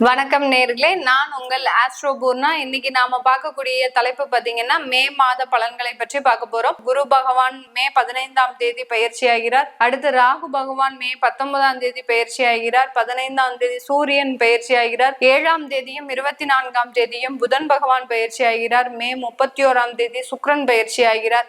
வணக்கம் நேர்களே. நான் உங்கள் ஆஸ்ட்ரோபூர்னா இன்னைக்கு நாம பார்க்கக்கூடிய தலைப்பு பாத்தீங்கன்னா மே மாத பலன்களை பற்றி பார்க்க போறோம். குரு பகவான் மே பதினைந்தாம் தேதி பயிற்சி ஆகிறார். அடுத்து ராகு பகவான் மே பத்தொன்பதாம் தேதி பயிற்சி ஆகிறார். பதினைந்தாம் தேதி சூரியன் பயிற்சி ஆகிறார். ஏழாம் தேதியும் இருபத்தி நான்காம் தேதியும் புதன் பகவான் பயிற்சி ஆகிறார். மே முப்பத்தி ஓராம் தேதி சுக்ரன் பயிற்சி ஆகிறார்.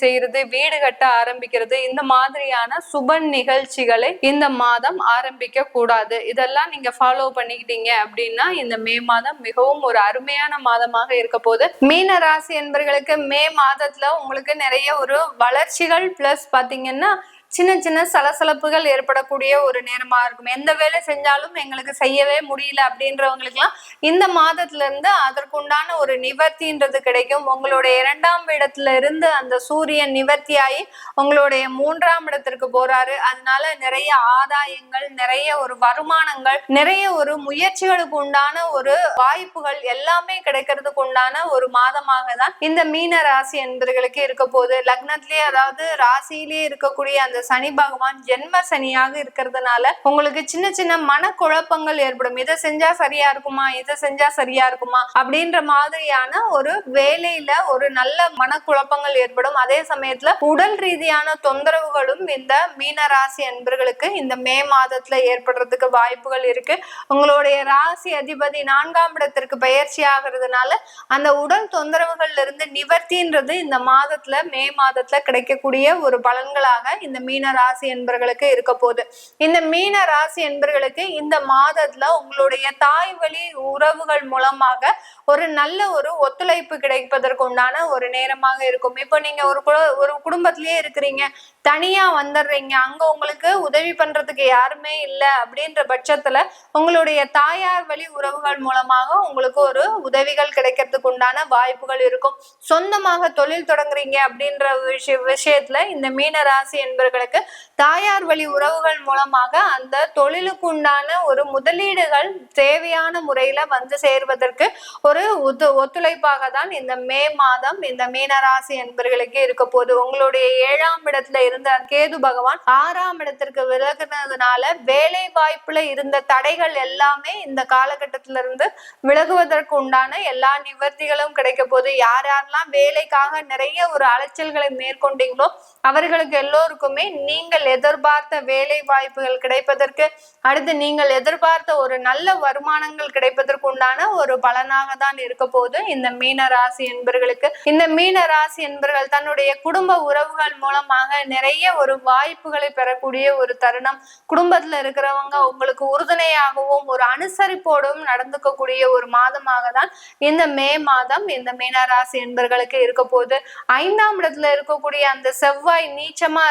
செய்யறது வீடு கட்ட ஆரம்பிக்கிறது இந்த மாதிரியான சுப நிகழ்ச்சிகளை இந்த மாதம் ஆரம்பிக்க கூடாது. இதெல்லாம் நீங்க ஃபாலோ பண்ணிக்கிட்டீங்க அப்படின்னா இந்த மே மாதம் மிகவும் ஒரு அருமையான மாதமாக இருக்க போது மீன ராசி என்பர்களுக்கு மே மாதத்துல உங்களுக்கு நிறைய ஒரு வளர்ச்சிகள் பிளஸ் பாத்தீங்கன்னா சின்ன சின்ன சலசலப்புகள் ஏற்படக்கூடிய ஒரு நேரமா இருக்கும். எந்த வேலை செஞ்சாலும் எங்களுக்கு செய்யவே முடியல அப்படின்றவங்களுக்குலாம் இந்த மாதத்துல இருந்து அதற்குண்டான ஒரு நிவர்த்தின்றது கிடைக்கும். உங்களுடைய இரண்டாம் இடத்துல இருந்து அந்த சூரியன் நிவர்த்தியாகி உங்களுடைய மூன்றாம் இடத்திற்கு போறாரு. அதனால நிறைய ஆதாயங்கள் நிறைய ஒரு வருமானங்கள் நிறைய ஒரு முயற்சிகளுக்கு உண்டான ஒரு வாய்ப்புகள் எல்லாமே கிடைக்கிறதுக்கு உண்டான ஒரு மாதமாக தான் இந்த மீன ராசி என்பர்களுக்கு இருக்க போகுது. லக்னத்திலேயே அதாவது ராசியிலேயே இருக்கக்கூடிய அந்த சனி பகவான் ஜென்ம சனியாக இருக்கிறதுனால உங்களுக்கு சின்ன சின்ன மனக்குழப்பங்கள் ஏற்படும். இதை செஞ்சா சரியா இருக்குமா? இதை செஞ்சா சரியா இருக்குமா? அப்படின்ற மாதிரியான ஒரு வேலையில ஒரு நல்ல மனக்குழப்பங்கள் ஏற்படும். அதே சமயத்துல உடல் ரீதியான தொந்தரவுகளும் இந்த மீன ராசி அன்பர்களுக்கு இந்த மே மாதத்துல ஏற்படுறதுக்கு வாய்ப்புகள் இருக்கு. உங்களுடைய ராசி அதிபதி நான்காம் இடத்திற்கு பயிற்சி ஆகிறதுனால அந்த உடல் தொந்தரவுகள்ல இருந்து நிவர்த்தின்றது இந்த மாதத்துல மே மாதத்துல கிடைக்கக்கூடிய ஒரு பலன்களாக இந்த மீன ராசி என்பர்களுக்கு இருக்க போகுது. இந்த மீன ராசி என்பர்களுக்கு இந்த மாதத்துல உங்களுடைய தாய் வழி உறவுகள் மூலமாக ஒரு நல்ல ஒரு ஒத்துழைப்பு கிடைப்பதற்கு உண்டான ஒரு நேரமாக இருக்கும். இப்போ நீங்க ஒரு ஒரு குடும்பத்திலேயே இருக்கிறீங்க. தனியா வந்துடுறீங்க அங்க உங்களுக்கு உதவி பண்றதுக்கு யாருமே இல்லை அப்படின்ற பட்சத்துல உங்களுடைய தாயார் வழி உறவுகள் மூலமாக உங்களுக்கு ஒரு உதவிகள் கிடைக்கிறதுக்கு உண்டான வாய்ப்புகள் இருக்கும். சொந்தமாக தொழில் தொடங்குறீங்க அப்படின்ற விஷய விஷயத்துல இந்த மீன ராசி என்பர்களுக்கு தாயார் வழி உறவுகள் மூலமாக அந்த தொழிலுக்கு உண்டான ஒரு முதலீடுகள் தேவையான முறையில வந்து சேர்வதற்கு ஒரு ஒத்து ஒத்துழைப்பாக தான் இந்த மே மாதம் இந்த மீனராசி என்பர்களுக்கு இருக்க போது உங்களுடைய ஏழாம் இடத்துல இருந்த கேது பகவான் ஆறாம் இடத்திற்கு விலகுனதுனால வேலை வாய்ப்புல இருந்த தடைகள் எல்லாமே இந்த காலகட்டத்தில இருந்து விலகுவதற்கு உண்டான எல்லா நிவர்த்திகளும் கிடைக்க போது யார் யாரெல்லாம் வேலைக்காக நிறைய ஒரு அலைச்சல்களை மேற்கொண்டீங்களோ அவர்களுக்கு எல்லோருக்குமே நீங்கள் எதிர்பார்த்த வேலை வாய்ப்புகள் கிடைப்பதற்கு அடுத்து நீங்கள் எதிர்பார்த்த ஒரு நல்ல வருமானங்கள் கிடைப்பதற்கு உண்டான ஒரு பலனாக தான் இருக்க போது இந்த மீன ராசி என்பர்களுக்கு. இந்த மீன ராசி என்பர்கள் தன்னுடைய குடும்ப உறவுகள் மூலமாக நிறைய ஒரு வாய்ப்புகளை பெறக்கூடிய ஒரு தருணம். குடும்பத்துல இருக்கிறவங்க உங்களுக்கு உறுதுணையாகவும் ஒரு அனுசரிப்போடும் நடந்துக்கக்கூடிய ஒரு மாதமாக தான் இந்த மே மாதம் இந்த மீனராசி என்பர்களுக்கு இருக்க போது ஐந்தாம் இடத்துல இருக்கக்கூடிய அந்த செவ்வாய் நீச்சமா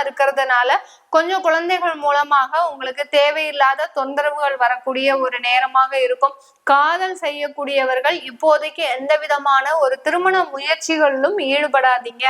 இருக்கிறதுனால கொஞ்சம் குழந்தைகள் மூலமாக உங்களுக்கு தேவையில்லாத தொந்தரவுகள் வரக்கூடிய ஒரு நேரமாக இருக்கும். காதல் செய்யக்கூடியவர்கள் இப்போதைக்கு எந்த விதமான ஒரு திருமண முயற்சிகளிலும் ஈடுபடாதீங்க.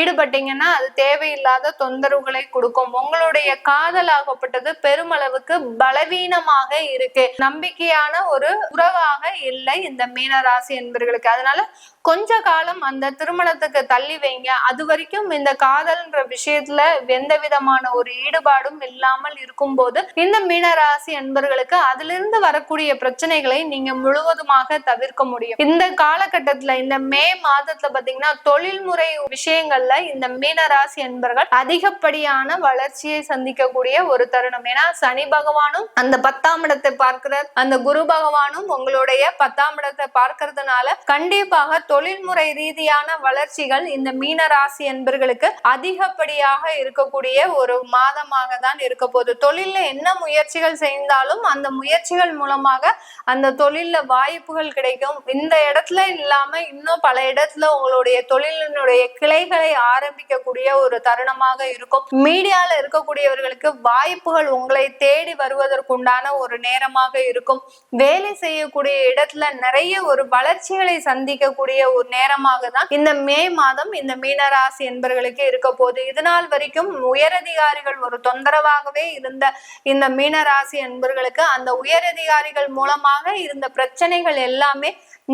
ஈடுபட்டீங்கன்னா அது தேவையில்லாத தொந்தரவுகளை கொடுக்கும். உங்களுடைய காதல் ஆகப்பட்டது பெருமளவுக்கு பலவீனமாக இருக்கு. நம்பிக்கையான ஒரு உறவாக இல்லை இந்த மீனராசி என்பர்களுக்கு. அதனால கொஞ்ச காலம் அந்த திருமணத்துக்கு தள்ளி வைங்க. அது வரைக்கும் இந்த காதல்ன்ற விஷயத்துல எந்த விதமான ஒரு ஈடுபாடும் இல்லாமல் இருக்கும்போது இந்த மீனராசி என்பர்களுக்கு அதிலிருந்து வரக்கூடிய பிரச்சனைகளை நீங்க முழுவதுமாக தவிர்க்க முடியும். இந்த காலகட்டத்துல இந்த மே மாதத்துல பாத்தீங்கன்னா தொழில்முறை விஷயங்கள்ல இந்த மீனராசி என்பர்கள் அதிகப்படியான வளர்ச்சியை சந்திக்கக்கூடிய ஒரு தருணம். ஏன்னா சனி பகவானும் அந்த பத்தாம் இடத்தை பார்க்கிறார். அந்த குரு பகவானும் உங்களுடைய பத்தாம் இடத்தை பார்க்கறதுனால கண்டிப்பாக தொழில்முறை ரீதியான வளர்ச்சிகள் இந்த மீன ராசி என்பர்களுக்கு அதிகப்படியாக இருக்கக்கூடிய ஒரு மாதம் சாதகமாக தான் இருக்க போகுது. தொழிலில் என்ன முயற்சிகள் செய்தாலும் அந்த முயற்சிகள் மூலமாக அந்த தொழிலில் வாய்ப்புகள் கிடைக்கும். இந்த இடத்துல இல்லாம இன்னும் பல இடத்துல உங்களுடைய தொழிலினுடைய கிளைகளை ஆரம்பிக்கக்கூடிய ஒரு தருணமாக இருக்கும். மீடியாவில் இருக்கக்கூடியவர்களுக்கு வாய்ப்புகள் உங்களை தேடி வருவதற்குண்டான ஒரு நேரமாக இருக்கும். வேலை செய்யக்கூடிய இடத்துல நிறைய ஒரு வளர்ச்சிகளை சந்திக்கக்கூடிய ஒரு நேரமாக தான் இந்த மே மாதம் இந்த மீனராசி என்பர்களுக்கு இருக்க போகுது. இது நாள் வரைக்கும் உயரதிகாரிகள் ஒரு தொந்தரவாகவே இருந்த இந்த மீனராசி என்பர்களுக்கு அந்த உயரதிகாரிகள் மூலமாக இருந்த பிரச்சனைகள் எல்லாமே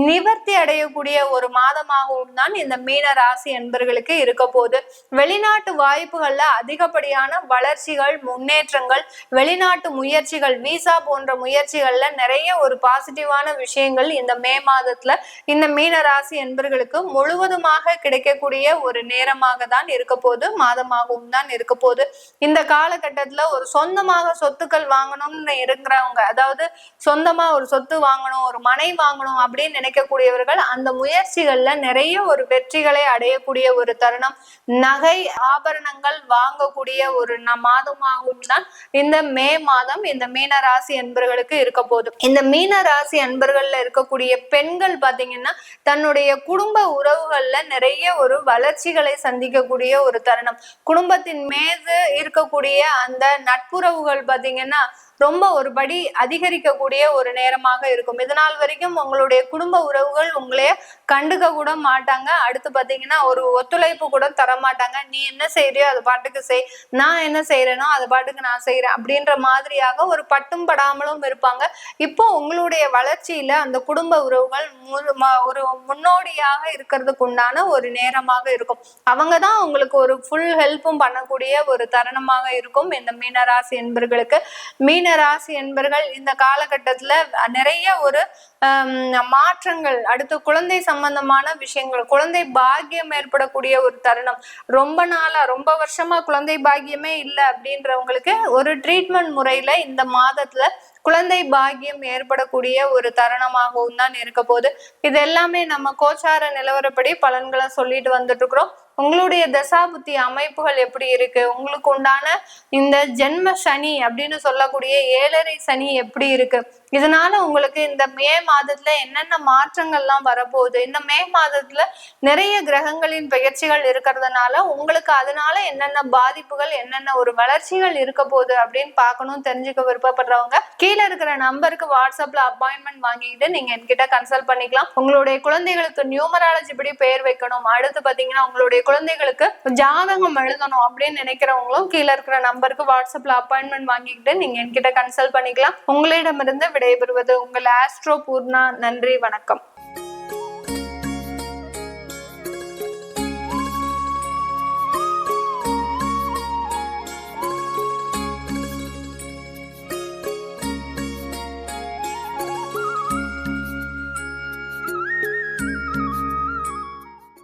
நிவர்த்தி அடையக்கூடிய ஒரு மாதமாகவும் தான் இந்த மீன ராசி என்பர்களுக்கு இருக்க போகுது. வெளிநாட்டு வாய்ப்புகள்ல அதிகப்படியான வளர்ச்சிகள் முன்னேற்றங்கள் வெளிநாட்டு முயற்சிகள் விசா போன்ற முயற்சிகள்ல நிறைய ஒரு பாசிட்டிவான விஷயங்கள் இந்த மே மாதத்துல இந்த மீன ராசி என்பர்களுக்கு முழுவதுமாக கிடைக்கக்கூடிய ஒரு நேரமாக தான் இருக்க போகுது மாதமாகவும் தான் இருக்க போகுது. இந்த இந்த காலகட்டத்துல ஒரு சொந்தமாக சொத்துக்கள் வாங்கணும்னு இருக்கிறவங்க அதாவது சொந்தமா ஒரு சொத்து வாங்கணும் ஒரு மனை வாங்கணும் அப்படின்னு நினைக்கக்கூடியவர்கள் அந்த முயற்சிகள்ல நிறைய ஒரு வெற்றிகளை அடையக்கூடிய ஒரு தருணம். நகை ஆபரணங்கள் வாங்கக்கூடிய ஒரு மாதமாகவும் தான் இந்த மே மாதம் இந்த மீன ராசி என்பர்களுக்கு இருக்க போகுது. இந்த மீன ராசி அன்பர்கள்ல இருக்கக்கூடிய பெண்கள் பாத்தீங்கன்னா தன்னுடைய குடும்ப உறவுகள்ல நிறைய ஒரு வளர்ச்சிகளை சந்திக்கக்கூடிய ஒரு தருணம். குடும்பத்தின் மீது இருக்கக்கூடிய அந்த நட்புறவுகள் பாத்தீங்கன்னா ரொம்ப ஒரு படி அதிகரிக்கக்கூடிய ஒரு நேரமாக இருக்கும். இதனால் வரைக்கும் உங்களுடைய குடும்ப உறவுகள் உங்களைய கண்டுக்க கூட மாட்டாங்க. அடுத்து பார்த்தீங்கன்னா ஒரு ஒத்துழைப்பு கூட தர மாட்டாங்க நீ என்ன செய்யறியோ அது பாட்டுக்கு செய். நான் என்ன செய்யறேனோ அது பாட்டுக்கு நான் செய்யறேன் அப்படின்ற மாதிரியாக ஒரு பட்டும் படாமலும் இருப்பாங்க. இப்போ உங்களுடைய வளர்ச்சியில அந்த குடும்ப உறவுகள் ம- ஒரு முன்னோடியாக இருக்கிறதுக்கு உண்டான ஒரு நேரமாக இருக்கும். அவங்க தான் உங்களுக்கு ஒரு ஃபுல் ஹெல்ப்பும் பண்ணக்கூடிய ஒரு தருணமாக இருக்கும். இந்த மீனராசி என்பர்களுக்கு. மீன ராசி என்பர்கள் இந்த காலகட்டத்துல நிறைய ஒரு ஹம், மாற்றங்கள் அடுத்து குழந்தை சம்பந்தமான விஷயங்கள் குழந்தை பாக்கியம் ஏற்படக்கூடிய ஒரு தருணம். ரொம்ப நாளா ரொம்ப வருஷமா குழந்தை பாக்கியமே இல்லை அப்படின்றவங்களுக்கு ஒரு ட்ரீட்மெண்ட் முறையில இந்த மாதத்துல குழந்தை பாக்கியம் ஏற்படக்கூடிய ஒரு தருணமாகவும் தான் இருக்க போகுது. இது எல்லாமே நம்ம கோச்சார நிலவரப்படி பலன்களை சொல்லிட்டு வந்துட்டு இருக்கிறோம் உங்களுடைய தசாபுத்தி அமைப்புகள் எப்படி இருக்கு? உங்களுக்கு உண்டான இந்த ஜென்ம சனி அப்படின்னு சொல்லக்கூடிய ஏழரை சனி எப்படி இருக்கு? இதனால உங்களுக்கு இந்த மே மாதத்துல என்னென்ன மாற்றங்கள்லாம் வரப்போகுது? இந்த மே மாதத்துல நிறைய கிரகங்களின் பெயர்ச்சிகள் இருக்கிறதுனால உங்களுக்கு அதனால என்னென்ன பாதிப்புகள் என்னென்ன ஒரு வளர்ச்சிகள் இருக்க போகுது அப்படின்னு பார்க்கணும் தெரிஞ்சுக்க விருப்பப்படுறவங்க கீழே இருக்கிற நம்பருக்கு வாட்ஸ்அப்ல அப்பாயின்மெண்ட் வாங்கிக்கிட்டு நீங்க என்கிட்ட கன்சல்ட் பண்ணிக்கலாம். உங்களுடைய குழந்தைகளுக்கு நியூமராலஜி படி பெயர் வைக்கணும். அடுத்து பாத்தீங்கன்னா உங்களுடைய குழந்தைகளுக்கு ஜாதகம் எழுதணும் அப்படின்னு நினைக்கிறவங்களும் கீழே இருக்கிற நம்பருக்கு வாட்ஸ்அப்ல அப்பாயின்மெண்ட் வாங்கிக்கிட்டு நீங்க என்கிட்ட கன்சல்ட் பண்ணிக்கலாம். உங்களிடமிருந்து விடைபெறுவது உங்கள் ஆஸ்ட்ரோ பூர்ணா நன்றி வணக்கம்.